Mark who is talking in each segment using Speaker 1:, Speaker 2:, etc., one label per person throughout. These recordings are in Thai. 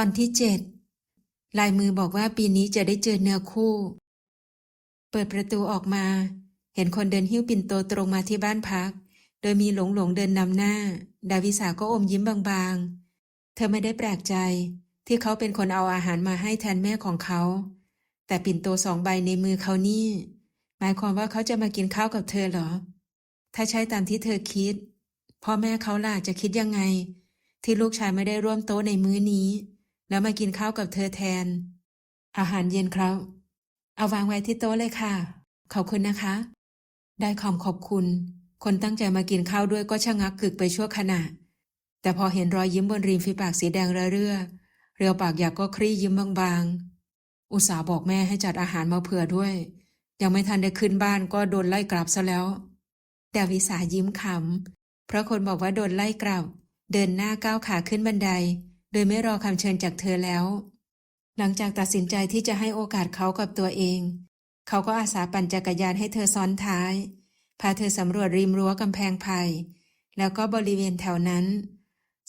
Speaker 1: ตอนที่เจ็ดลายมือบอกว่าปีนี้จะได้เจอเนื้อคู่ เปิดประตูออกมา เห็นคนเดินหิ้วปิ่นโตตรงมาที่บ้านพัก โดยมีหลงหลงเดินนำหน้า ดาวิสาก็อมยิ้มบางๆ เธอไม่ได้แปลกใจ ที่เขาเป็นคนเอาอาหารมาให้แทนแม่ของเขา แต่ปิ่นโตสองใบในมือเขานี่ หมายความว่าเขาจะมากินข้าวกับเธอเหรอ ถ้าใช่ตามที่เธอคิด พ่อแม่เขาล่ะจะคิดยังไง ที่ลูกชายไม่ได้ร่วมโต๊ะในมื้อนี้ แล้วมากินข้าวกับเธอแทน อาหารเย็นครับ เอาวางไว้ที่โต๊ะเลยค่ะ ขอบคุณนะคะ ได้คำขอบคุณ คนตั้งใจมากินข้าวด้วยก็ชะงักกึกไปชั่วขณะ แต่พอเห็นรอยยิ้มบนริมฝีปากสีแดงระเรื่อ เรียวปากอยากก็คลี่ยิ้มบางๆ อุตส่าห์บอกแม่ให้จัดอาหารมาเผื่อด้วย ยังไม่ทันได้ขึ้นบ้านก็โดนไล่กลับซะแล้วดาวิสายิ้มขำเพราะคนบอกว่าโดนไล่กลับ เดินหน้าก้าวขาขึ้นบันได โดยไม่รอคำเชิญจากเธอแล้ว หลังจากตัดสินใจที่จะให้โอกาสเขากับตัวเอง เขาก็อาสาปั่นจักรยานให้เธอซ้อนท้าย พาเธอสำรวจริมรั้วกำแพงไผ่แล้วก็บริเวณแถวนั้น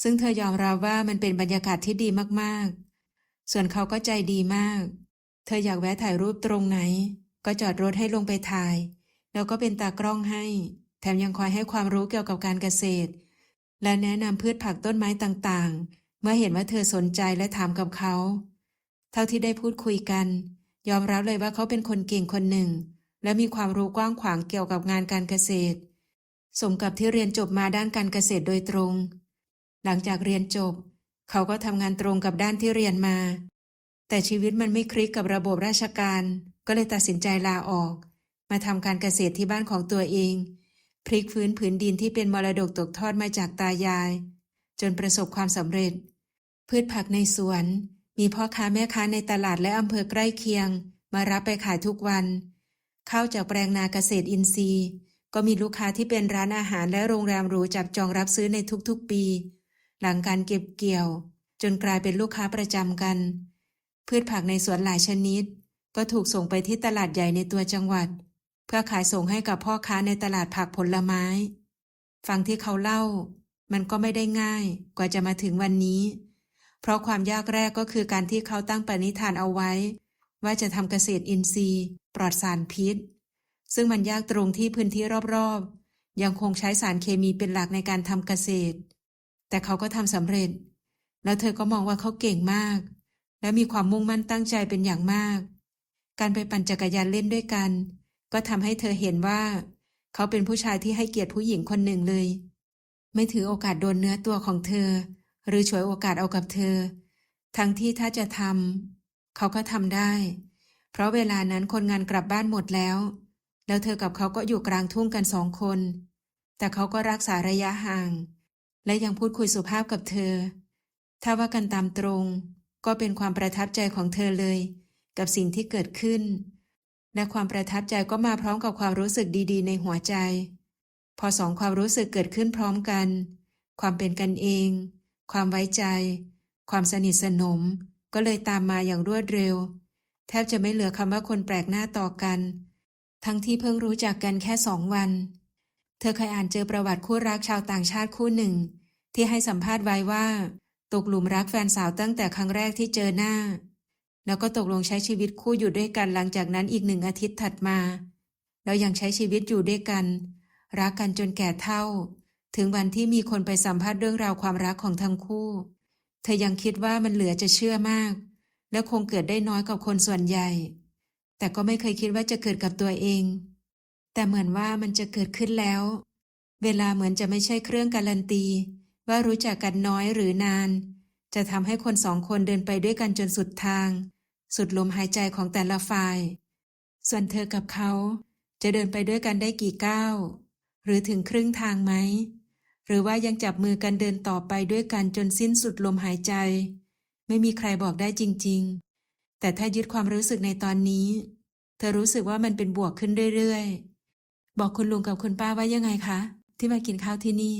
Speaker 1: ซึ่งเธอยอมรับว่ามันเป็นบรรยากาศที่ดีมากๆ ส่วนเขาก็ใจดีมาก เธออยากแวะถ่ายรูปตรงไหน ก็จอดรถให้ลงไปถ่าย แล้วก็เป็นตากล้องให้ แถมยังคอยให้ความรู้เกี่ยวกับการเกษตร และแนะนำพืชผักต้นไม้ต่างๆ เมื่อเห็นว่าเธอสนใจและถามกับเขา เท่าที่ได้พูดคุยกัน ยอมรับเลยว่าเขาเป็นคนเก่งคนหนึ่ง และมีความรู้กว้างขวางเกี่ยวกับงานการเกษตร สมกับที่เรียนจบมาด้านการเกษตรโดยตรง หลังจากเรียนจบ เขาก็ทำงานตรงกับด้านที่เรียนมา แต่ชีวิตมันไม่คลิกกับระบบราชการ ก็เลยตัดสินใจลาออก มาทำการเกษตรที่บ้านของตัวเองพลิกฟื้นผืนดินที่เป็นมรดกตกทอดมาจากตายาย จนประสบความสำเร็จ พืชผักในสวน มีพ่อค้าแม่ค้าในตลาดและอำเภอใกล้เคียง มารับไปขายทุกวันข้าวจากแปลงนาเกษตรอินทรีย์ ก็มีลูกค้าที่เป็นร้านอาหารและโรงแรมหรูจับจองรับซื้อในทุกๆปี หลังการเก็บเกี่ยว จนกลายเป็นลูกค้าประจำกัน พืชผักในสวนหลายชนิด ก็ถูกส่งไปที่ตลาดใหญ่ในตัวจังหวัด เพื่อขายส่งให้กับพ่อค้าในตลาดผักผลไม้ ฟังที่เขาเล่า มันก็ไม่ได้ง่ายกว่าจะมาถึงวันนี้ เพราะความยากแรกก็คือการที่เขาตั้งปณิธานเอาไว้ ว่าจะทำเกษตรอินทรีย์ ปลอดสารพิษ ซึ่งมันยากตรงที่พื้นที่รอบๆ ยังคงใช้สารเคมีเป็นหลักในการทำเกษตร แต่เขาก็ทำสำเร็จ แล้วเธอก็มองว่าเขาเก่งมาก และมีความมุ่งมั่นตั้งใจเป็นอย่างมาก การไปปั่นจักรยานเล่นด้วยกัน ก็ทำให้เธอเห็นว่า เขาเป็นผู้ชายที่ให้เกียรติผู้หญิงคนหนึ่งเลย ไม่ถือโอกาสโดนเนื้อตัวของเธอ หรือฉวยโอกาสเอากับเธอ ทั้งที่ถ้าจะทำเขาก็ทำได้ เพราะเวลานั้นคนงานกลับบ้านหมดแล้ว แล้วเธอกับเขาก็อยู่กลางทุ่งกันสองคน แต่เขาก็รักษาระยะห่าง และยังพูดคุยสุภาพกับเธอ ถ้าว่ากันตามตรง ก็เป็นความประทับใจของเธอเลย กับสิ่งที่เกิดขึ้น และความประทับใจก็มาพร้อมกับความรู้สึกดี ๆ ในหัวใจ พอสองความรู้สึกเกิดขึ้นพร้อมกัน ความเป็นกันเอง ความไว้ใจ ความสนิทสนม ก็เลยตามมาอย่างรวดเร็ว แทบจะไม่เหลือคำว่าคนแปลกหน้าต่อกัน ทั้งที่เพิ่งรู้จักกันแค่สองวัน เธอเคยอ่านเจอประวัติคู่รักชาวต่างชาติคู่หนึ่ง ที่ให้สัมภาษณ์ไว้ว่า ตกหลุมรักแฟนสาวตั้งแต่ครั้งแรกที่เจอหน้า แล้วก็ตกลงใช้ชีวิตคู่อยู่ด้วยกันหลังจากนั้นอีกหนึ่งอาทิตย์ถัดมา แล้วยังใช้ชีวิตอยู่ด้วยกัน รักกันจนแก่เฒ่า ถึงวันที่มีคนไปสัมภาษณ์เรื่องราวความรักของทั้งคู่ เธอยังคิดว่ามันเหลือจะเชื่อมาก และคงเกิดได้น้อยกับคนส่วนใหญ่ แต่ก็ไม่เคยคิดว่าจะเกิดกับตัวเอง แต่เหมือนว่ามันจะเกิดขึ้นแล้ว เวลาเหมือนจะไม่ใช่เครื่องการันตี ว่ารู้จักกันน้อยหรือนาน จะทำให้คนสองคนเดินไปด้วยกันจนสุดทาง สุดลมหายใจของแต่ละฝ่าย ส่วนเธอกับเขาจะเดินไปด้วยกันได้กี่ก้าว หรือถึงครึ่งทางไหม หรือว่ายังจับมือกันเดินต่อไปด้วยกันจนสิ้นสุดลมหายใจ ไม่มีใครบอกได้จริง ๆ แต่ถ้ายึดความรู้สึกในตอนนี้ เธอรู้สึกว่ามันเป็นบวกขึ้นเรื่อยๆ บอกคุณลุงกับคุณป้าว่ายังไงคะ ที่มากินข้าวที่นี่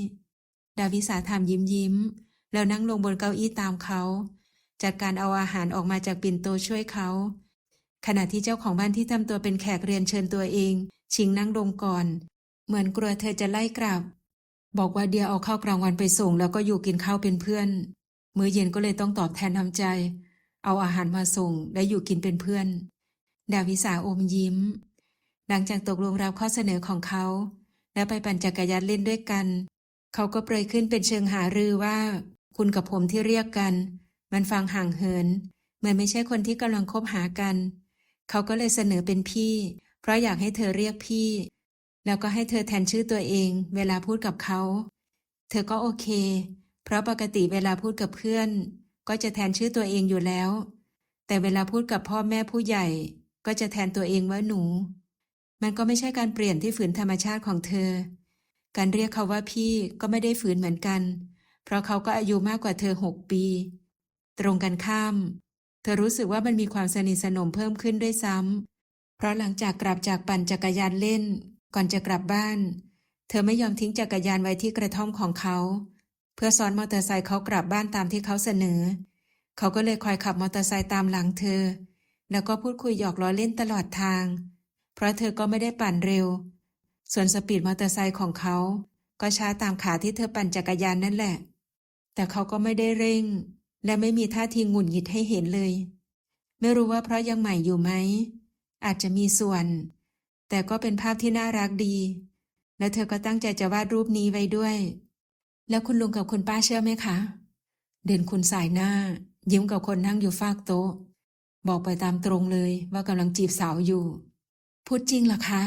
Speaker 1: ดาวิสาถามยิ้มยิ้มๆแล้วนั่งลงบนเก้าอี้ตามเขา จัดการเอาอาหารออกมาจากปิ่นโตช่วยเขาขณะที่เจ้าของบ้านที่ทำตัวเป็นแขกเรียนเชิญตัวเอง ชิงนั่งลงก่อน เหมือนกลัวเธอจะไล่กลับ บอกว่าเดียเอาข้าวกลางวันไปส่ง แล้วก็อยู่กินข้าวเป็นเพื่อน มื้อเย็นก็เลยต้องตอบแทนน้ำใจ เอาอาหารมาส่งและอยู่กินเป็นเพื่อน ดาวิสาอมยิ้ม หลังจากตกลงรับข้อเสนอของเขา และไปปั่นจักรยานเล่นด้วยกัน เขาก็เปรยขึ้นเป็นเชิงหารือว่า คุณกับผมที่เรียกกัน มันฟังห่างเหิน เหมือนไม่ใช่คนที่กำลังคบหากัน เขาก็เลยเสนอเป็นพี่ เพราะอยากให้เธอเรียกพี่ แล้วก็ให้เธอแทนชื่อตัวเอง เวลาพูดกับเขา เธอก็โอเค เพราะปกติเวลาพูดกับเพื่อน ก็จะแทนชื่อตัวเองอยู่แล้ว แต่เวลาพูดกับพ่อแม่ผู้ใหญ่ ก็จะแทนตัวเองว่าหนู มันก็ไม่ใช่การเปลี่ยนที่ฝืนธรรมชาติของเธอ การเรียกเขาว่าพี่ก็ไม่ได้ฝืนเหมือนกัน เพราะเขาก็อายุมากกว่าเธอหกปี ตรงกันข้าม เธอรู้สึกว่ามันมีความสนิทสนมเพิ่มขึ้นด้วยซ้ำเพราะหลังจากกลับจากปั่นจักรยานเล่น ก่อนจะกลับบ้าน เธอไม่ยอมทิ้งจักรยานไว้ที่กระท่อมของเขา เพื่อซ้อนมอเตอร์ไซค์เขากลับบ้านตามที่เขาเสนอ เขาก็เลยคอยขับมอเตอร์ไซค์ตามหลังเธอ แล้วก็พูดคุยหยอกล้อเล่นตลอดทาง เพราะเธอก็ไม่ได้ปั่นเร็ว ส่วนสปีดมอเตอร์ไซค์ของเขา ก็ช้าตามขาที่เธอปั่นจักรยานนั่นแหละ แต่เขาก็ไม่ได้เร่ง และไม่มีท่าทีหงุดหงิดให้เห็นเลย ไม่รู้ว่าเพราะยังใหม่อยู่ไหมอาจจะมีส่วน แต่ก็เป็นภาพที่น่ารักดี และเธอก็ตั้งใจจะวาดรูปนี้ไว้ด้วย แล้วคุณลุงกับคุณป้าเชื่อไหมคะ เด่นคุณสายหน้า ยิ้มกับคนนั่งอยู่ฟากโต๊ะ บอกไปตามตรงเลยว่ากำลังจีบสาวอยู่ พูดจริงเหรอคะ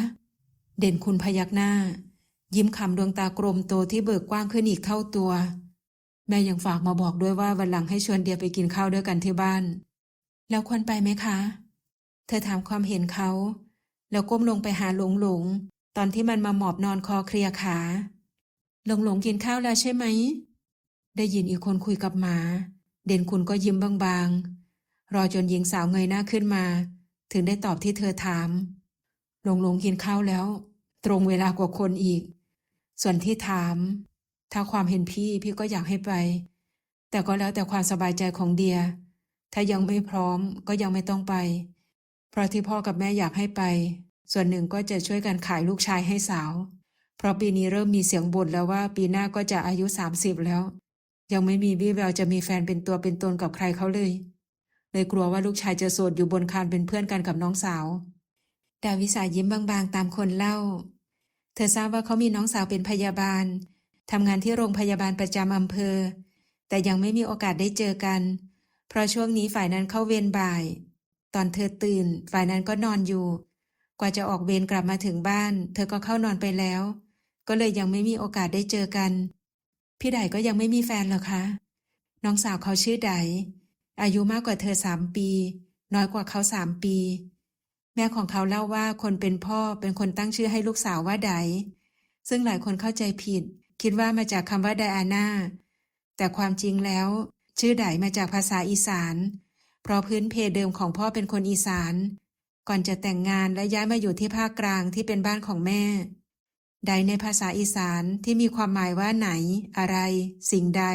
Speaker 1: เด่นคุณพยักหน้า ยิ้มขำดวงตากลมโตที่เบิกกว้างขึ้นอีกเท่าตัว แม่ยังฝากมาบอกด้วยว่าวันหลังให้ชวนเดียไปกินข้าวด้วยกันที่บ้าน แล้วควรไปไหมคะ เธอถามความเห็นเขา แล้วก้มลงไปหาหลงหลง ตอนที่มันมาหมอบนอนคอเคลียขา หลงหลงกินข้าวแล้วใช่ไหม ได้ยินอีกคนคุยกับหมา เด่นคุณก็ยิ้มบางๆ รอจนหญิงสาวเงยหน้าขึ้นมา ถึงได้ตอบที่เธอถาม หลงหลงกินข้าวแล้ว ตรงเวลากว่าคนอีก ส่วนที่ถาม ถ้าความเห็นพี่พี่ก็อยากให้ไป แต่ก็แล้วแต่ความสบายใจของเดีย ถ้ายังไม่พร้อมก็ยังไม่ต้องไป เพราะที่พ่อกับแม่อยากให้ไป ส่วนหนึ่งก็จะช่วยกันขายลูกชายให้สาว เพราะปีนี้เริ่มมีเสียงบ่นแล้วว่าปีหน้าก็จะอายุสามสิบแล้ว ยังไม่มีวี่แววจะมีแฟนเป็นตัวเป็นตนกับใครเขาเลย เลยกลัวว่าลูกชายจะโสดอยู่บนคานเป็นเพื่อนกันกับน้องสาว ดาวิสายิ้มบางๆตามคนเล่า เธอทราบว่าเขามีน้องสาวเป็นพยาบาลทำงานที่โรงพยาบาลประจำอำเภอ แต่ยังไม่มีโอกาสได้เจอกัน เพราะช่วงนี้ฝ่ายนั้นเข้าเวรบ่าย ตอนเธอตื่น ฝ่ายนั้นก็นอนอยู่ กว่าจะออกเวรกลับมาถึงบ้าน เธอก็เข้านอนไปแล้ว ก็เลยยังไม่มีโอกาสได้เจอกัน พี่ไดก็ยังไม่มีแฟนหรอคะ น้องสาวเขาชื่อไดอายุมากกว่าเธอสามปี น้อยกว่าเขาสามปี แม่ของเขาเล่าว่าคนเป็นพ่อเป็นคนตั้งชื่อให้ลูกสาวว่าไดซึ่งหลายคนเข้าใจผิด คิดว่ามาจากคำว่าไดอาน่าแต่ความจริงแล้ว ชื่อไดมาจากภาษาอีสาน เพราะพื้นเพเดิมของพ่อเป็นคนอีสาน ก่อนจะแต่งงานและย้ายมาอยู่ที่ภาคกลางที่เป็นบ้านของแม่ ใดในภาษาอีสานที่มีความหมายว่าไหน อะไร สิ่งใด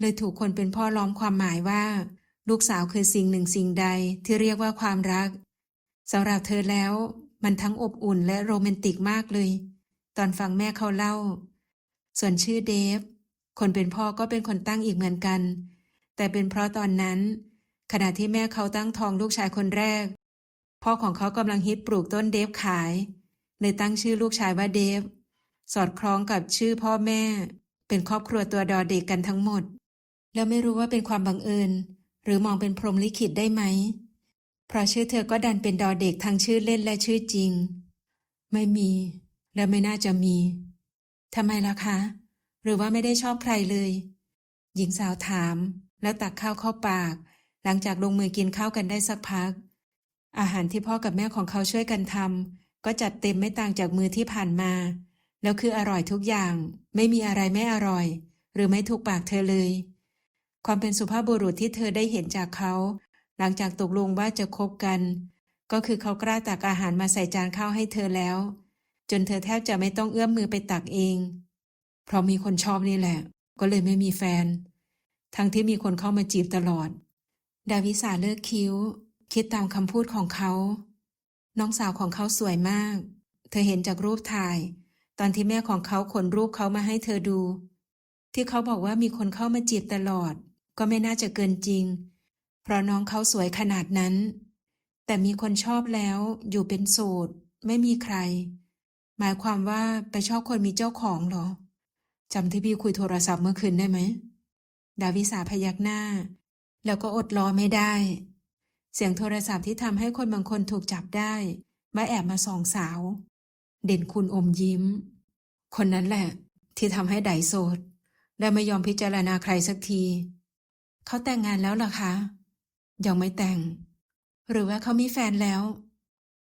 Speaker 1: เลยถูกคนเป็นพ่อล้อมความหมายว่า ลูกสาวคือสิ่งหนึ่งสิ่งใดที่เรียกว่าความรักสำหรับเธอแล้ว มันทั้งอบอุ่นและโรแมนติกมากเลย ตอนฟังแม่เขาเล่า ส่วนชื่อเดฟ คนเป็นพ่อก็เป็นคนตั้งอีกเหมือนกัน แต่เป็นเพราะตอนนั้น ขณะที่แม่เขาตั้งท้องลูกชายคนแรก พ่อของเขากำลังฮิตปลูกต้นเดฟขายเลยตั้งชื่อลูกชายว่าเดฟ สอดคล้องกับชื่อพ่อแม่ เป็นครอบครัวตัวดอเด็กกันทั้งหมด แล้วไม่รู้ว่าเป็นความบังเอิญ หรือมองเป็นพรหมลิขิตได้ไหม เพราะชื่อเธอก็ดันเป็นดอเด็กทั้งชื่อเล่นและชื่อจริง ไม่มี และไม่น่าจะมีทำไมล่ะคะ หรือว่าไม่ได้ชอบใครเลย หญิงสาวถาม แล้วตักข้าวเข้าปาก หลังจากลงมือกินข้าวกันได้สักพัก อาหารที่พ่อกับแม่ของเขาช่วยกันทำก็จัดเต็มไม่ต่างจากมือที่ผ่านมา แล้วคืออร่อยทุกอย่าง ไม่มีอะไรไม่อร่อย หรือไม่ถูกปากเธอเลย ความเป็นสุภาพบุรุษที่เธอได้เห็นจากเขา หลังจากตกลงว่าจะคบกัน ก็คือเขากล้าตักอาหารมาใส่จานข้าวให้เธอแล้ว จนเธอแทบจะไม่ต้องเอื้อมมือไปตักเอง เพราะมีคนชอบนี่แหละ ก็เลยไม่มีแฟน ทั้งที่มีคนเข้ามาจีบตลอด ดาวิสาเลิกคิ้ว คิดตามคำพูดของเขา น้องสาวของเขาสวยมาก เธอเห็นจากรูปถ่าย ตอนที่แม่ของเขาขนรูปเขามาให้เธอดู ที่เขาบอกว่ามีคนเข้ามาจีบตลอด ก็ไม่น่าจะเกินจริง เพราะน้องเขาสวยขนาดนั้น แต่มีคนชอบแล้วอยู่เป็นโสดไม่มีใคร หมายความว่าไปชอบคนมีเจ้าของเหรอจำที่พี่คุยโทรศัพท์เมื่อคืนได้ไหมดาวิสาพยักหน้า แล้วก็อดรอไม่ได้ เสียงโทรศัพท์ที่ทำให้คนบางคนถูกจับได้มาแอบมาส่องสาว เด่นคุณอมยิ้ม คนนั้นแหละ ที่ทำให้ไดโสด และไม่ยอมพิจารณาใครสักที เขาแต่งงานแล้วหรอคะ ยังไม่แต่ง หรือว่าเขามีแฟนแล้ว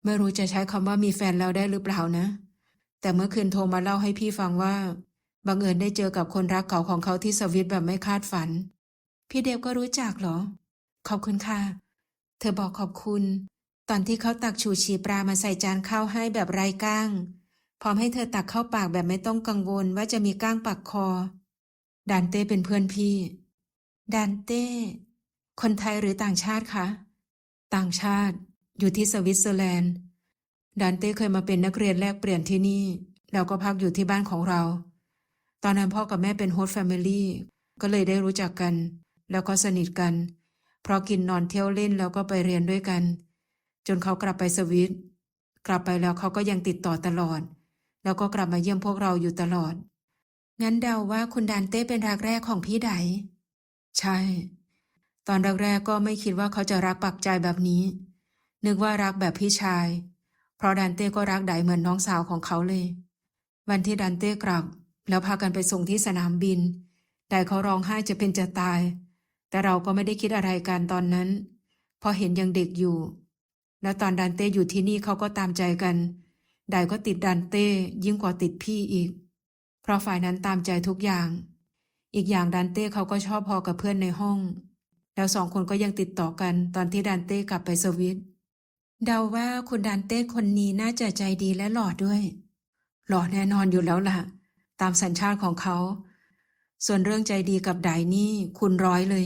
Speaker 1: ไม่รู้จะใช้คำว่ามีแฟนแล้วได้หรือเปล่านะ แต่เมื่อคืนโทรมาเล่าให้พี่ฟังว่าบังเอิญได้เจอกับคนรักเก่าของเขาที่สวิตแบบไม่คาดฝัน พี่เดฟก็รู้จักเหรอ ขอบคุณค่ะ เธอบอกขอบคุณ ตอนที่เขาตักชูชีปลามาใส่จานข้าวให้แบบไร้ก้าง พร้อมให้เธอตักเข้าปากแบบไม่ต้องกังวลว่าจะมีก้างปักคอ ดานเต้เป็นเพื่อนพี่ ดานเต้ คนไทยหรือต่างชาติคะ ต่างชาติ อยู่ที่สวิตเซอร์แลนด์ ดานเต้เคยมาเป็นนักเรียนแลกเปลี่ยนที่นี่ แล้วก็พักอยู่ที่บ้านของเรา ตอนนั้นพ่อกับแม่เป็นโฮสต์แฟมิลี่ ก็เลยได้รู้จักกัน แล้วก็สนิทกัน เพราะกินนอนเที่ยวเล่นแล้วก็ไปเรียนด้วยกัน จนเขากลับไปสวิตกลับไปแล้วเขาก็ยังติดต่อตลอด แล้วก็กลับมาเยี่ยมพวกเราอยู่ตลอด งั้นเดาว่าคุณดานเต้เป็นรักแรกของพี่ไดใช่ ตอนแรกๆก็ไม่คิดว่าเขาจะรักปักใจแบบนี้ นึกว่ารักแบบพี่ชาย เพราะดันเต้ก็รักไดเหมือนน้องสาวของเขาเลย วันที่ดันเต้กลับ แล้วพากันไปส่งที่สนามบินไดเขาร้องไห้จะเป็นจะตาย แต่เราก็ไม่ได้คิดอะไรกันตอนนั้นพราะเห็นยังเด็กอยู่ แล้วตอนดันเต้อยู่ที่นี่เขาก็ตามใจกันไดก็ติดดันเต้ยิ่งกว่าติดพี่อีก เพราะฝ่ายนั้นตามใจทุกอย่าง อีกอย่างดันเต้เขาก็ชอบพอกับเพื่อนในห้อง แล้วสองคนก็ยังติดต่อกันตอนที่ดันเต้กลับไปสวิตเดาว่าคุณดันเต้คนนี้น่าจะใจดีและหล่อด้วย หล่อแน่นอนอยู่แล้วล่ะ ตามสัญชาติของเขา ส่วนเรื่องใจดีกับไดนี่คุณร้อยเลย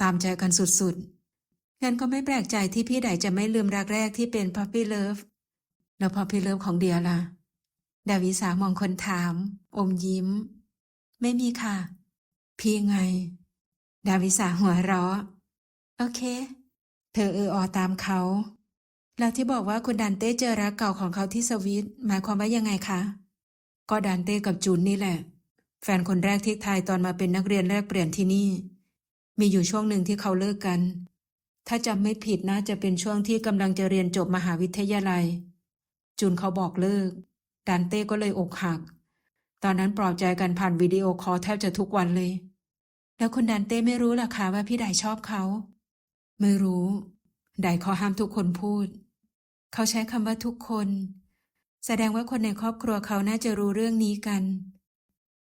Speaker 1: ตามใจกันสุดๆงั้นก็ไม่แปลกใจที่พี่ไดจะไม่ลืมรักแรกที่เป็นพัพปี้เลิฟแล้วพัพปี้เลิฟของเดียล่ะ ดาวิสามองคนถาม อมยิ้ม ไม่มีค่ะ พี่ไง ดาวิสาหัวเราะ โอเค เธอเอออตามเขา แล้วที่บอกว่าคุณดันเต้เจอรักเก่าของเขาที่สวิตหมายความว่ายังไงคะ ก็ดันเต้กับจูนนี่แหละ แฟนคนแรกที่ไทยตอนมาเป็นนักเรียนแลกเปลี่ยนที่นี่ มีอยู่ช่วงหนึ่งที่เขาเลิกกัน ถ้าจำไม่ผิดน่าจะเป็นช่วงที่กำลังจะเรียนจบมหาวิทยาลัย จูนเขาบอกเลิกดันเต้ก็เลยอกหัก ตอนนั้นปลอบใจกันผ่านวิดีโอคอลแทบจะทุกวันเลย แล้วคุณดันเต้ไม่รู้ล่ะคะว่าพี่ไดชอบเขา ไม่รู้ไดขาห้ามทุกคนพูด เขาใช้คำว่าทุกคน แสดงว่าคนในครอบครัวเขาน่าจะรู้เรื่องนี้กัน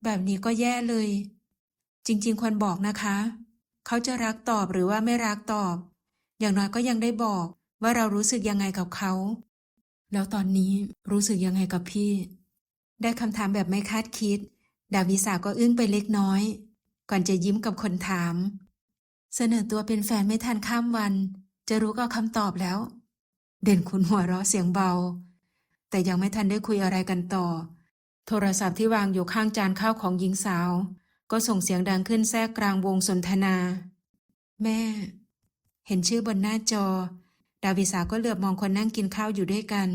Speaker 1: แบบนี้ก็แย่เลย จริง ๆ ควรบอกนะคะ เขาจะรักตอบหรือว่าไม่รักตอบ อย่างน้อยก็ยังได้บอกว่าเรารู้สึกยังไงกับเขา แล้วตอนนี้รู้สึกยังไงกับพี่ ได้คำถามแบบไม่คาดคิด ดาวิสาก็อึ้งไปเล็กน้อย ก่อนจะยิ้มกับคนถาม เสนอตัวเป็นแฟนไม่ทันข้ามวัน จะรู้ก็คำตอบแล้ว เด่นคุณหัวเราะเสียงเบา แต่ยังไม่ทันได้คุยอะไรกันต่อ โทรศัพท์ที่วางอยู่ข้างจานข้าวของหญิงสาว ก็ส่งเสียงดังขึ้นแทรกกลางวงสนทนา แม่ เห็นชื่อบนหน้าจอ ดาวิสาก็เหลือบมองคนนั่งกินข้าวอยู่ด้วยกัน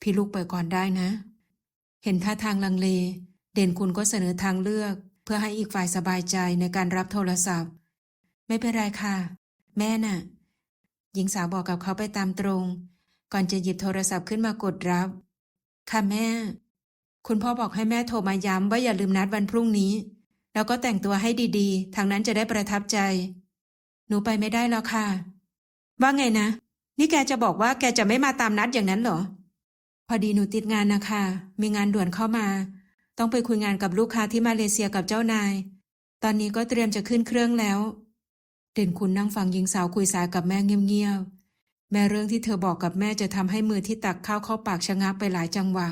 Speaker 1: พี่ลูกไปก่อนได้นะ เห็นท่าทางลังเล เด่นคุณก็เสนอทางเลือก เพื่อให้อีกฝ่ายสบายใจในการรับโทรศัพท์ ไม่เป็นไรค่ะ แม่น่ะ หญิงสาวบอกกับเขาไปตามตรง ก่อนจะหยิบโทรศัพท์ขึ้นมากดรับ ค่ะแม่ คุณพ่อบอกให้แม่โทรมาย้ำว่าอย่าลืมนัดวันพรุ่งนี้ แล้วก็แต่งตัวให้ดีๆ ทางนั้นจะได้ประทับใจ หนูไปไม่ได้แล้วค่ะ ว่าไงนะ นี่แกจะบอกว่าแกจะไม่มาตามนัดอย่างนั้นเหรอ พอดีหนูติดงานนะคะ มีงานด่วนเข้ามา ต้องไปคุยงานกับลูกค้าที่มาเลเซียกับเจ้านาย ตอนนี้ก็เตรียมจะขึ้นเครื่องแล้ว เด่นคุณนั่งฟังหญิงสาวคุยสายกับแม่เงียบๆแม่เรื่องที่เธอบอกกับแม่จะทำให้มือที่ตักข้าวเข้าปากชะงักไปหลายจังหวะ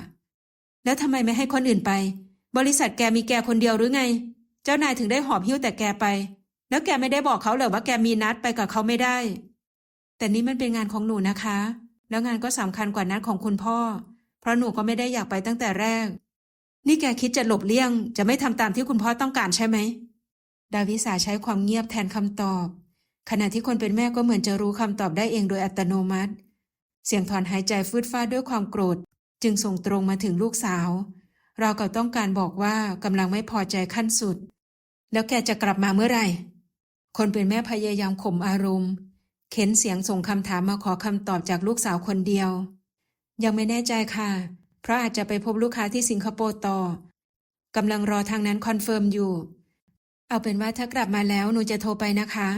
Speaker 1: แล้วทำไมไม่ให้คนอื่นไป บริษัทแกมีแกคนเดียวหรือไง เจ้านายถึงได้หอบหิ้วแต่แกไป แล้วแกไม่ได้บอกเขาเหรอว่าแกมีนัดไปกับเขาไม่ได้ แต่นี่มันเป็นงานของหนูนะคะ แล้วงานก็สำคัญกว่านัดของคุณพ่อ เพราะหนูก็ไม่ได้อยากไปตั้งแต่แรก นี่แกคิดจะหลบเลี่ยง จะไม่ทำตามที่คุณพ่อต้องการใช่ไหม ดาวิสาใช้ความเงียบแทนคำตอบ ขณะที่คนเป็นแม่ก็เหมือนจะรู้คำตอบได้เองโดยอัตโนมัติ เสียงถอนหายใจฟืดฟาดด้วยความโกรธ จึงส่งตรงมาถึงลูกสาว เรากับต้องการบอกว่ากำลังไม่พอใจขั้นสุด แล้วแกจะกลับมาเมื่อไหร่ คนเป็นแม่พยายามข่มอารมณ์ เข็นเสียงส่งคำถามมาขอคำตอบจากลูกสาวคนเดียว ยังไม่แน่ใจค่ะ เพราะอาจจะไปพบลูกค้าที่สิงคโปร์ต่อกำลังรอทางนั้นคอนเฟิร์มอยู่ เอาเป็นว่าถ้ากลับมาแล้วหนูจะโทรไปนะคะ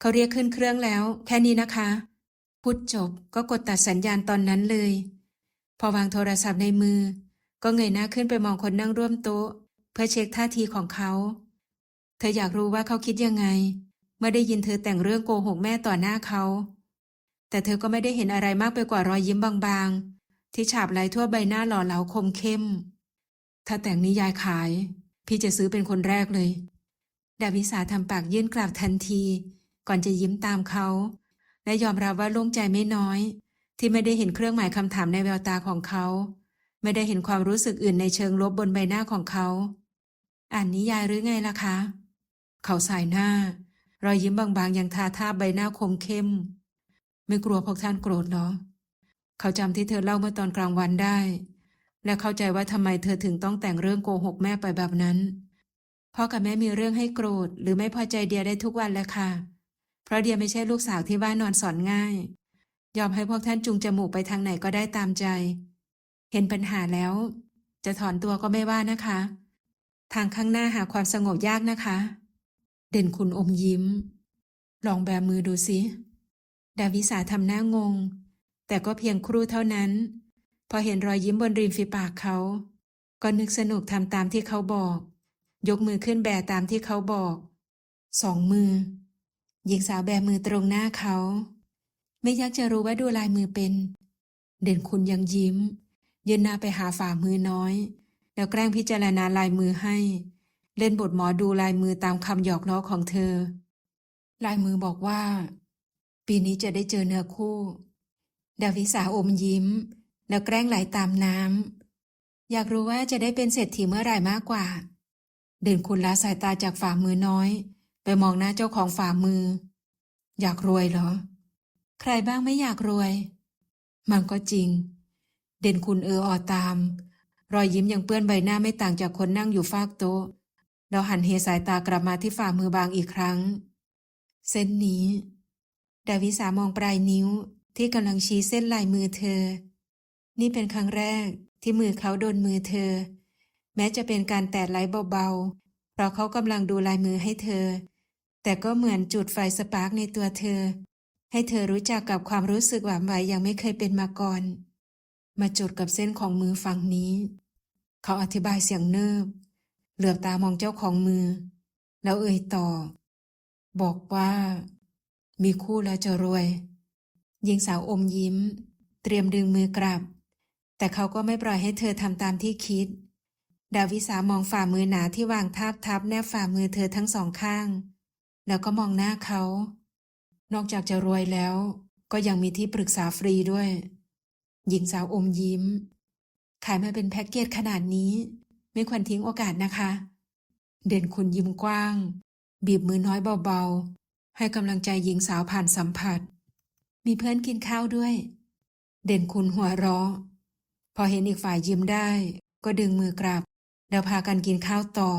Speaker 1: เขาเรียกขึ้นเครื่องแล้ว แค่นี้นะคะ พูดจบก็กดตัดสัญญาณตอนนั้นเลย พอวางโทรศัพท์ในมือ ก็เงยหน้าขึ้นไปมองคนนั่งร่วมโต๊ะ เพื่อเช็คท่าทีของเขา เธออยากรู้ว่าเขาคิดยังไง เมื่อได้ยินเธอแต่งเรื่องโกหกแม่ต่อหน้าเขา แต่เธอก็ไม่ได้เห็นอะไรมากไปกว่ารอยยิ้มบางๆ ที่ฉาบไหลทั่วใบหน้าหล่อเหลาคมเข้ม ถ้าแต่งนิยายขาย พี่จะซื้อเป็นคนแรกเลย ดาวิสาทำปากยื่นกราบทันที ก่อนจะยิ้มตามเขา และยอมรับว่าโล่งใจไม่น้อย ที่ไม่ได้เห็นเครื่องหมายคำถามในแววตาของเขา ไม่ได้เห็นความรู้สึกอื่นในเชิงลบบนใบหน้าของเขา อ่านนิยายหรือไงล่ะคะ เขาสายหน้า รอยยิ้มบางๆยังทาทาใบหน้าคมเข้ม ไม่กลัวพวกท่านโกรธเหรอ เขาจำที่เธอเล่าเมื่อตอนกลางวันได้ และเข้าใจว่าทำไมเธอถึงต้องแต่งเรื่องโกหกแม่ไปแบบนั้นพ่อกับแม่มีเรื่องให้โกรธ หรือไม่พอใจเดียได้ทุกวันแหล้วค่ะ เพราะเดียไม่ใช่ลูกสาวที่บ้านนอนสอนง่าย ยอมให้พวกท่านจุงจมูกไปทางไหนก็ได้ตามใจ เห็นปัญหาแล้ว จะถอนตัวก็ไม่ว่านะคะ ทางข้างหน้าหาความสงบยากนะคะ เด่นคุณอมยิ้ม ลองแบมือดูสิดาวิสาทำหน้างง แต่ก็เพียงครู่เท่านั้น พอเห็นรอยยิ้มบนริมฝีปากเขา ก็นึกสนุกทำตามที่เขาบอก ยกมือขึ้นแบตามที่เขาบอก สองมือ หญิงสาวแบมือตรงหน้าเขา ไม่อยากจะรู้ว่าดูลายมือเป็น เด่นคุณยังยิ้ม ยืนหน้าไปหาฝ่ามือน้อย แล้วแกล้งพิจารณาลายมือให้ เล่นบทหมอดูลายมือตามคำหยอกล้อของเธอ ลายมือบอกว่า ปีนี้จะได้เจอเนื้อคู่ ดาวิสาอมยิ้ม แล้วแกล้งไหลตามน้ำอยากรู้ว่าจะได้เป็นเศรษฐีเมื่อไหร่มากกว่า เด่นคุณละสายตาจากฝ่ามือน้อย ไปมองหน้าเจ้าของฝ่ามือ อยากรวยเหรอ ใครบ้างไม่อยากรวย มันก็จริง เด่นคุณเอออตาม รอยยิ้มยังเปื้อนใบหน้าไม่ต่างจากคนนั่งอยู่ฟากโต๊ะแล้วหันเหสายตากลับมาที่ฝ่ามือบางอีกครั้ง เส้นนี้ ดาวิสามองปลายนิ้วที่กำลังชี้เส้นลายมือเธอ นี่เป็นครั้งแรกที่มือเขาโดนมือเธอ แม้จะเป็นการแตะไหลเบาๆ เพราะเขากำลังดูลายมือให้เธอ แต่ก็เหมือนจุดไฟสปาร์กในตัวเธอ ให้เธอรู้จักกับความรู้สึกหวานไหวอย่างไม่เคยเป็นมาก่อน มาจุดกับเส้นของมือฝั่งนี้ เขาอธิบายเสียงเนิบ เหลือบตามองเจ้าของมือ แล้วเอ่ยต่อ บอกว่า มีคู่แล้วจะรวย หญิงสาวอมยิ้ม เตรียมดึงมือกลับ แต่เขาก็ไม่ปล่อยให้เธอทำตามที่คิด ดาวิสามองฝ่ามือหนาที่วางทาบทับแนบฝ่ามือเธอทั้งสองข้าง แล้วก็มองหน้าเขา นอกจากจะรวยแล้ว ก็ยังมีที่ปรึกษาฟรีด้วย หญิงสาวอมยิ้ม ขายมาเป็นแพ็กเกจขนาดนี้ ไม่ควรทิ้งโอกาสนะคะ เด่นคุณยิ้มกว้าง บีบมือน้อยเบาๆ ให้กำลังใจหญิงสาวผ่านสัมผัส มีเพื่อนกินข้าวด้วย เด่นคุณหัวเราะ พอเห็นอีกฝ่ายยิ้มได้ ก็ดึงมือกลับแล้วพากันกินข้าวต่อ